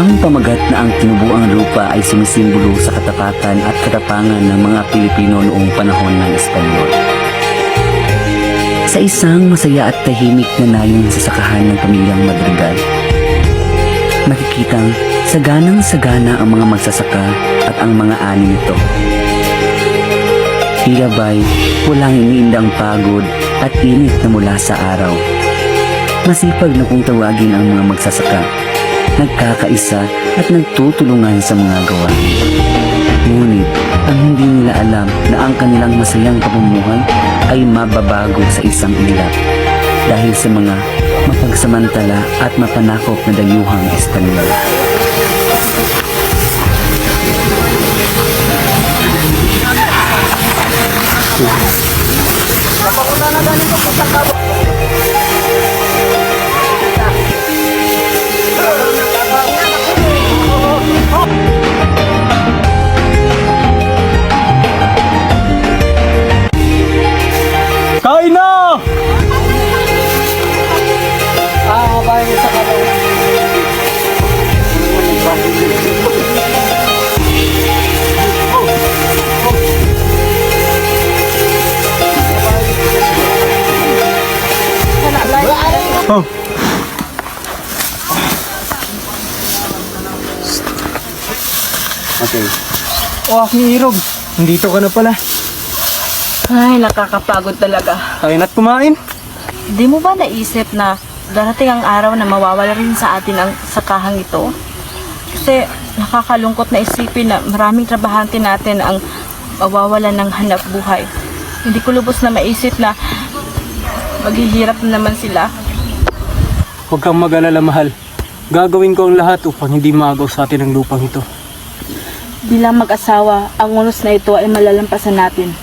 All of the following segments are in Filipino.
Ang pamagat na ang tinubuang lupa ay sumisimbolo sa katapatan at katapangan ng mga Pilipino noong panahon ng Espanyol. Sa isang masaya at tahimik na nayon sa sakahan ng pamilyang Madrigal, makikitang saganang sagana ang mga magsasaka at ang mga ani nito. Tila ba'y walang iniindang pagod at init na mula sa araw. Masipag na kung tawagin ang mga magsasaka, nagkakaisa at nagtutulungan sa mga gawain. Ngunit ang hindi nila alam na ang kanilang masayang pamumuhay ay mababago sa isang ilap dahil sa mga mapagsamantala at mapanakop na dayuhang Espanyol. Kain Okay. Oh, aking irog. Nandito ka na pala. Ay, nakakapagod talaga. Kain at kumain. Di mo ba naisip na darating ang araw na mawawala rin sa atin ang sakahang ito? Kasi nakakalungkot na isipin na maraming trabahante natin ang mawawala ng hanap buhay. Hindi ko lubos na maisip na maghihirap na naman sila. Huwag kang mag-alala, mahal. Gagawin ko ang lahat upang hindi maagaw sa atin ang lupang ito. Bilang mag-asawa, ang unos na ito ay malalampasan natin.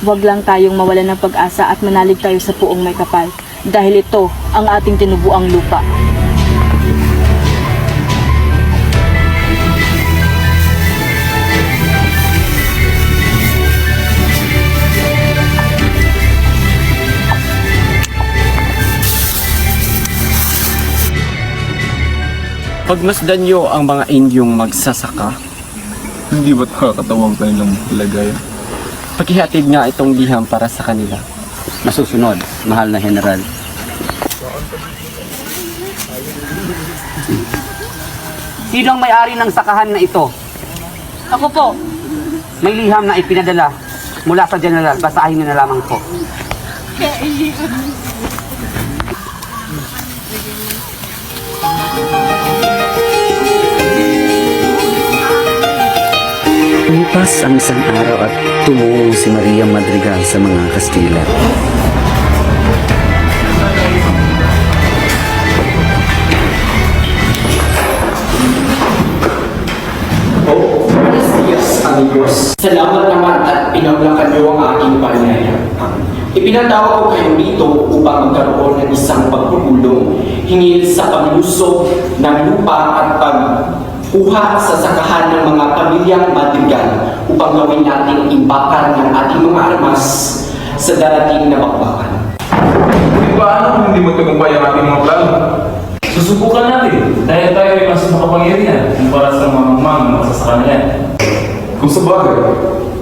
Huwag lang tayong mawala ng pag-asa at manalig tayo sa puong may kapal. Dahil ito ang ating tinubuang lupa. Pagmasdan nyo ang mga Indyong magsasaka, Hindi ba't nakakatawang kanilang lagayan? pakihatid nga itong liham para sa kanila. Masusunod, mahal na general. Sino ang may-ari ng sakahan na ito? Ako po, May liham na ipinadala mula sa general. Basahin niyo na lamang po. Umipas ang isang araw at tumungo si Maria Madrigal sa mga Kastila. amigos. Salamat naman at pinaglakan niyo ang aking panayam. Ipinatawag ko kayo dito upang magkaroon ng isang pagpupulong hingil sa paglusog ng lupa at pagkuha sa sakahan ng mga pamilyang madrigal upang gawin nating imbakan ng ating mga armas sa darating na bakbakan. Di ba ano kung hindi mo tagumpay ang ating mga plano? Susubukan natin dahil tayo ay mas makapangyarihan kumpara sa mga mamang na magsasaka na yan. Kung sa bagay,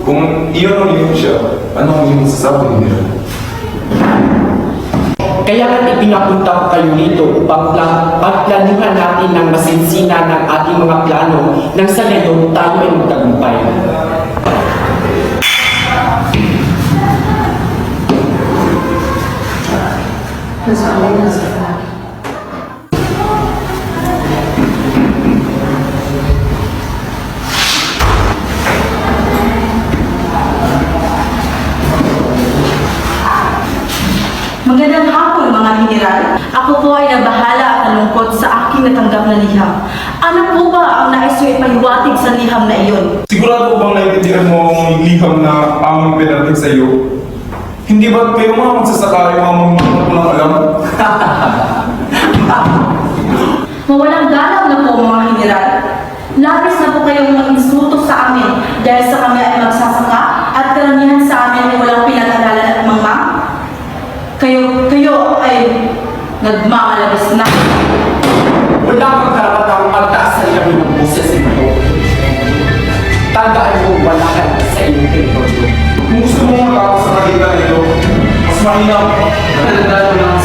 kung iyon ang iyong siya, ano ang iyong masasabi niya? Kaya nga ipinapunta ko kayo dito upang pla- pagplanuhan natin ng masinsina ng ating mga plano nang sa gayon tayo ay magtagumpay. Magandang Ako po ay nabahala at nalungkot sa aking natanggap na liham. Ano po ba ang nais niyo ipaliwatig sa liham na iyon? Sigurado ko bang naiintindihan mo ang liham na aming pinarating sa iyo? Hindi ba kayo mga magsasaka ay mga mamamahan ko lang alam? Mawalang galaw na po mga general. Labis na po kayong mag-insulto Mas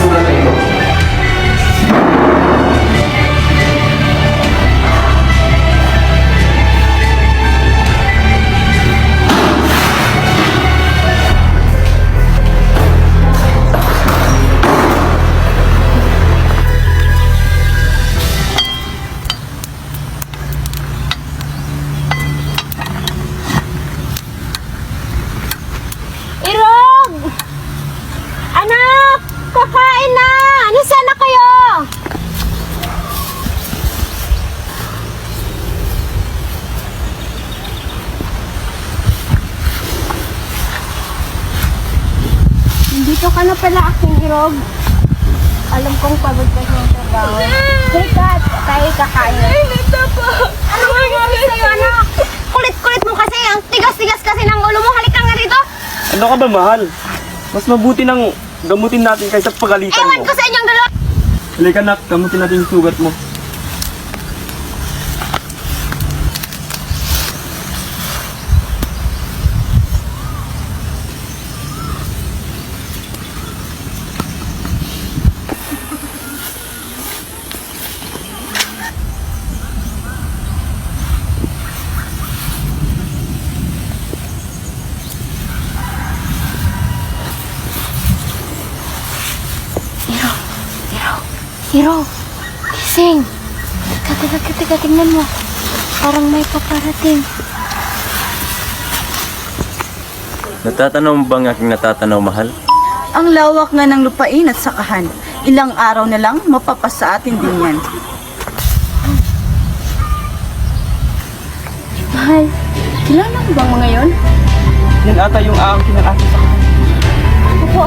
Dito ka na pala aking Irog. Alam kong pagod ka sa trabaho. Halika, tayo kakain. Ay, nito po. Ano nangyari sa'yo, anak? Kulit-kulit mo kasi. Ang tigas-tigas kasi ng ulo mo. Halika nga dito. Ano ka ba, mahal? Mas mabuti nang gamutin natin kaysa pagalitan Ewan mo. ko sa inyong dalawa. Halika nak, gamutin natin yung sugat mo. Hiro, gising. Teka, teka, teka, tingnan mo. Parang may paparating. Natatanaw mo bang aking natatanaw, mahal? Ang lawak nga ng lupain at sakahan. Ilang araw na lang, mapapasa atin din yan. Mahal, kailangan mo bang mga yon? Yan ata yung aangkin ng aking sa Opo.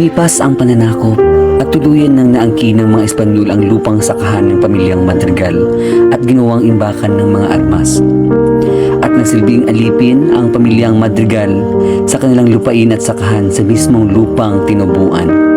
Lumipas ang pananakop at tuluyan nang naangkin ng mga Espanyol ang lupang sakahan ng pamilyang Madrigal at ginawang imbakan ng mga armas. At nasilbing alipin ang pamilyang Madrigal sa kanilang lupain at sakahan sa mismong lupang tinubuan.